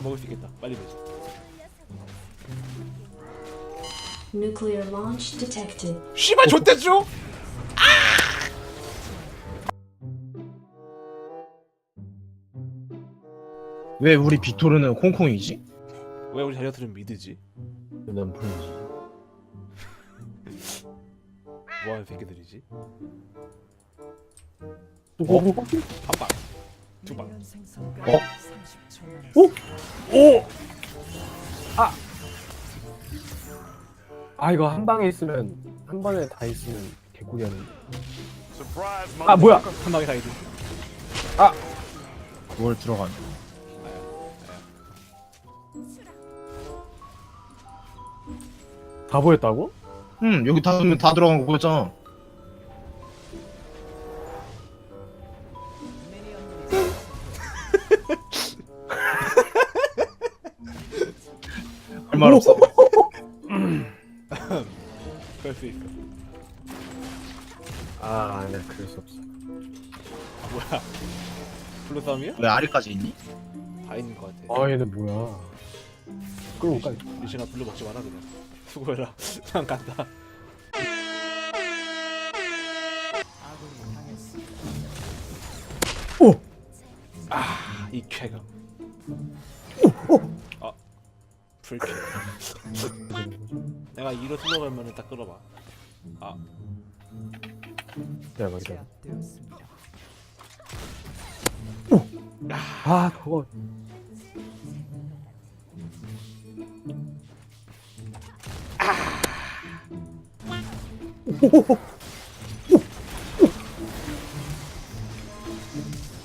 먹을 수 있겠다. 빨리 보자. Nuclear launch detected. 씨발 좆대죠? 왜 우리 빅토르는 콩콩이지? 왜 우리 자리아들은 미드지? 난 프로지. 뭐하는 새끼들이지? 어? 한 방, 두 방. 어? 오? 오! 아 이거 한 방에 있으면 한 번에 다 있으면 개꿀이었는데 아 뭐야 한 방에 다 이들. 뭘 들어간? 다 보였다고? 응 여기 다 보면 다 들어간 거 보였잖아. 그럴 수 있어. 아 아니야 그럴 수 없어 뭐야? 블루 싸움이야? 왜 아래까지 있니? 다 있는 것 같아. 아 얘는 뭐야 가 리신아 블루 먹지 마라 그냥. 수고해라. 그냥 간다. 오! 아, 이 쾌감. 아, 불쾌. 내가 이로 들어가면은 딱 끌어봐. 아, 기다려봐 기다려 아 그거.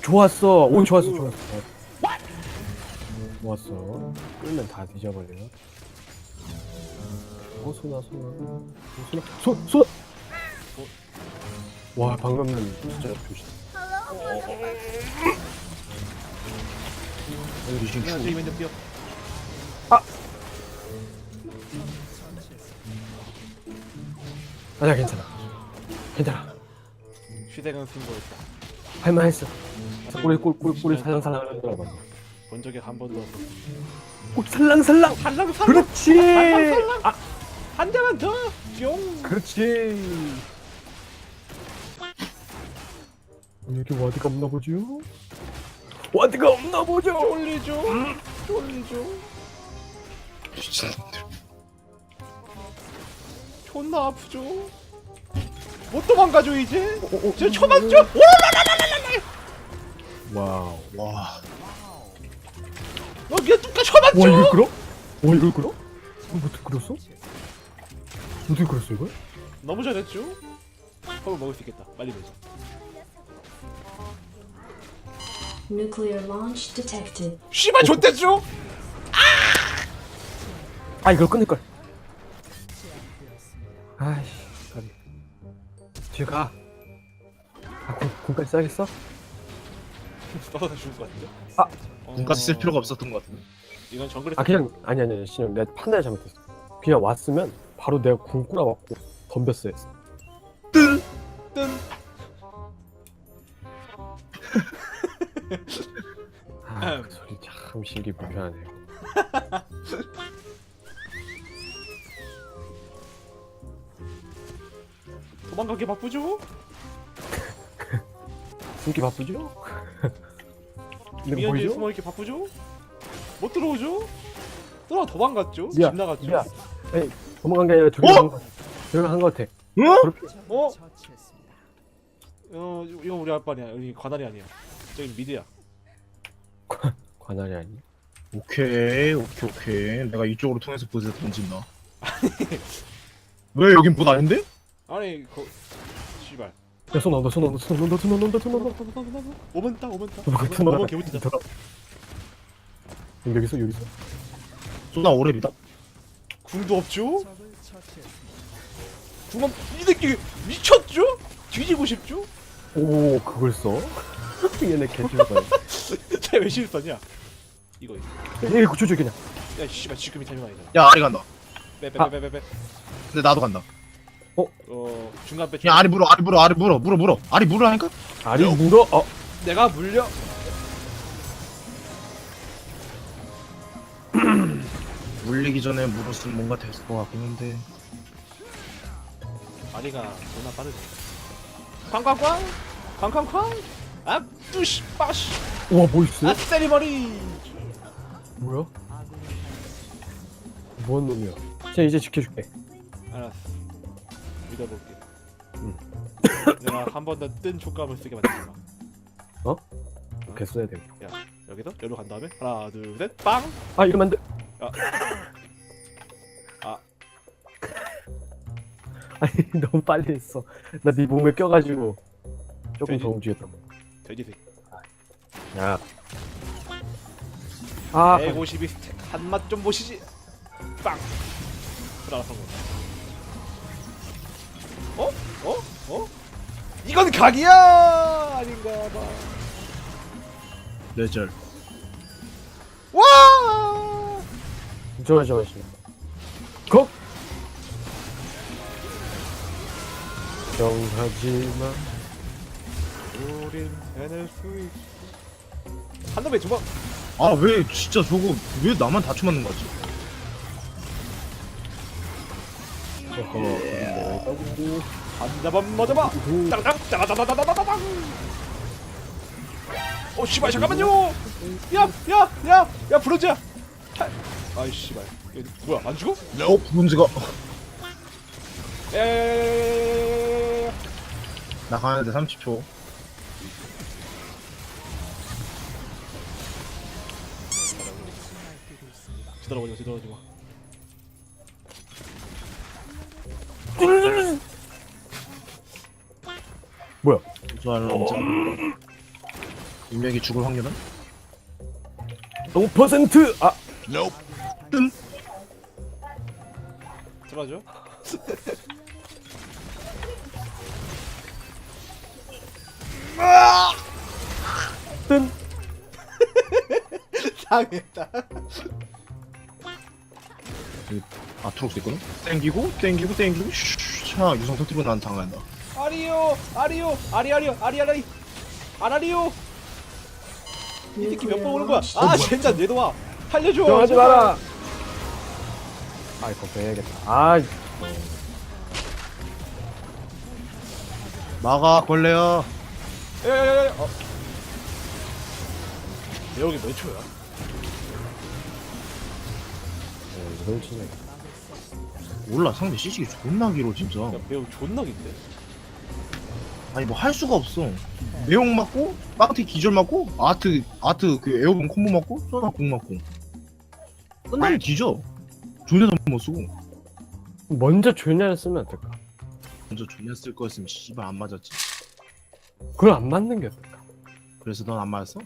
좋았어. 오 좋았어 좋았어. 좋았어. 끌면 다 뒤져버려요 어 소나 소나 소나 소소. 와 방금은 진짜 조심. 리신 그냥 추. 드리면 뛰어. 아니야 괜찮아. 괜찮아. 휴대용 승부했다. 할만했어. 꼬리 꼬리 꼬리 꼬리 살랑살랑 하더라고. 본 적이 한 번도 없어. 꼬리 살랑살랑! 살랑살랑. 그렇지! 아 한 대만 더. 뿅. 그렇지 여기 와드가 없나 보죠? 와드가 없나 보죠? 쫄리죠. 쫄리죠. 미친놈들. 존나 아프죠. 못 도망가죠 이제. 오, 오, 저 쳐맞죠. 와우 와. 어, 얘 누가 쳐맞죠. 와 이걸 끌어? 와 이걸 끌어? 이거 어떻게 끌었어? 어떻게 끌었어 이걸? 너무 잘했죠. 허브 먹을 수 있겠다. 빨리 보자. Nuclear launch detected. 씨발 좆대죠. 아 이걸 끊을 걸 아이씨 가비 뒤에 가 아, 군, 군까지 써야겠어? 떠서 죽을 것 같은데. 아. 어, 눈까지 쓸 필요가 없었던 것 같은데. 이건 정글에 아 그냥 아니 아니 아니 신영 내가 판단을 잘못했어 그냥 왔으면 바로 내가 궁 꾸려갖고 덤볐어야 했어 뜬. 아 그 소리 참 실기 불편하네요 도망가기 바쁘죠. 숨기 바쁘죠? 근데 미연이 보이죠? 숨어 있기 바쁘죠. 못 들어오죠. 들어 도망갔죠. 미안, 집 나갔죠. 미안. 아니 도망간 게 아니라 저기 어? 한거 저기 한거 같아 응? 어? 어 이거 우리 아빠냐 여기 관할이 아니야. 저기 미드야. 관할이 아니 오케이 오케이 오케이. 내가 이쪽으로 통해서 보드 던진다. 왜 여긴 보 아닌데? 아니 거 씨발. 야손 나온다 손 나온다 손 나온다 손 나온다 손 나온다 오면 따 오면 따. 도망가 너무 도망가 개무지다. 여기서 여기서 쏘나 오랩이다. 궁도 없죠. 궁은 이 새끼 미쳤죠? 뒤지고 싶죠? 오 그걸 써? 얘네 개줄거야 쟤왜 실수냐? 이거 이거. 얘 구조줘 그냥 야 씨발 지금이 타이밍 아니다. 야 아리 간다. 빼빼빼빼빼. 근데 나도 간다. 어 중간 빼. 야 아리 물어 아리 물어 아리 물어 물어 물어 아리 물으라니까? 아리 물어 어 내가 물려. 물리기 전에 물었으면 뭔가 됐을 것 같긴 한데 마리가 존나 빠르네. 쾅쾅쾅! 쾅쾅쾅! 아, 뚜시, 빠시! 우와 뭐 있어? 아, 세리머리! 뭐야? 뭔 놈이야? 쟤 이제 지켜줄게. 알았어. 믿어볼게. 응. 내가 한 번 더 뜬 촉감을 쓰게 만들지 마. 어? 이렇게 써야 돼. 여기서 여기로 간 다음에 하나 둘 셋 빵! 아 이러면 안 돼. 아. 아니 너무 빨리 했어. 나 네 몸에 껴가지고 조금 더 움직였다. 돼지색 야. 아 152 스택 한맛 좀 보시지 빵 그러나 성공 어? 어? 어? 이건 각이야 아닌가 봐 뇌절 좋아 좋아 좋아 고! 정하지만 우린 해낼 수 있어 한 놈에 주먹! 아 왜 진짜 저거 왜 나만 다쳐 맞는 거지? 한 잡음 맞아봐 따라당 따라다다다다다당! 오 씨발 잠깐만요! 야야야야 브로즈야 아이씨 발 뭐야 안 죽어? 어 브론즈가 에 나 가는데 30초 뒤돌아보지 마 뒤돌아보지 마 뭐야 우수한 런자 인명이 죽을 확률은? 5%! 아! Nope. 들어가죠? 뜬. 당했다. 아트록스 있거든? 땡기고 땡기고 땡기고 슈차 유성 터뜨리고 난 당한다. 아리요 아리요 아리 아리요 아리 아리 아라리요 이 새끼 몇 번 오는 거야? 아 젠장 얘도 와 살려줘. 걱정하지 제발. 아 이거 빼야겠다 아 막아 걸레야. 야야야야 어. 여기 몇 초야? 이걸 치네 몰라 상대 시식이 존나 길어 진짜. 야 매우 존나 긴데 아니 뭐 할 수가 없어. 내용 맞고 빵티 기절 맞고 아트 아트 그 에어건 콤보 맞고 쏘나 공 맞고 끝나면 뒤져. 존나 잘못 쓰고 먼저 조연을 쓰면 어떨까? 먼저 존나 쓸 거였으면 씨발 안 맞았지. 그걸 안 맞는 게 어떨까? 그래서 넌 안 맞았어?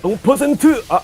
0%아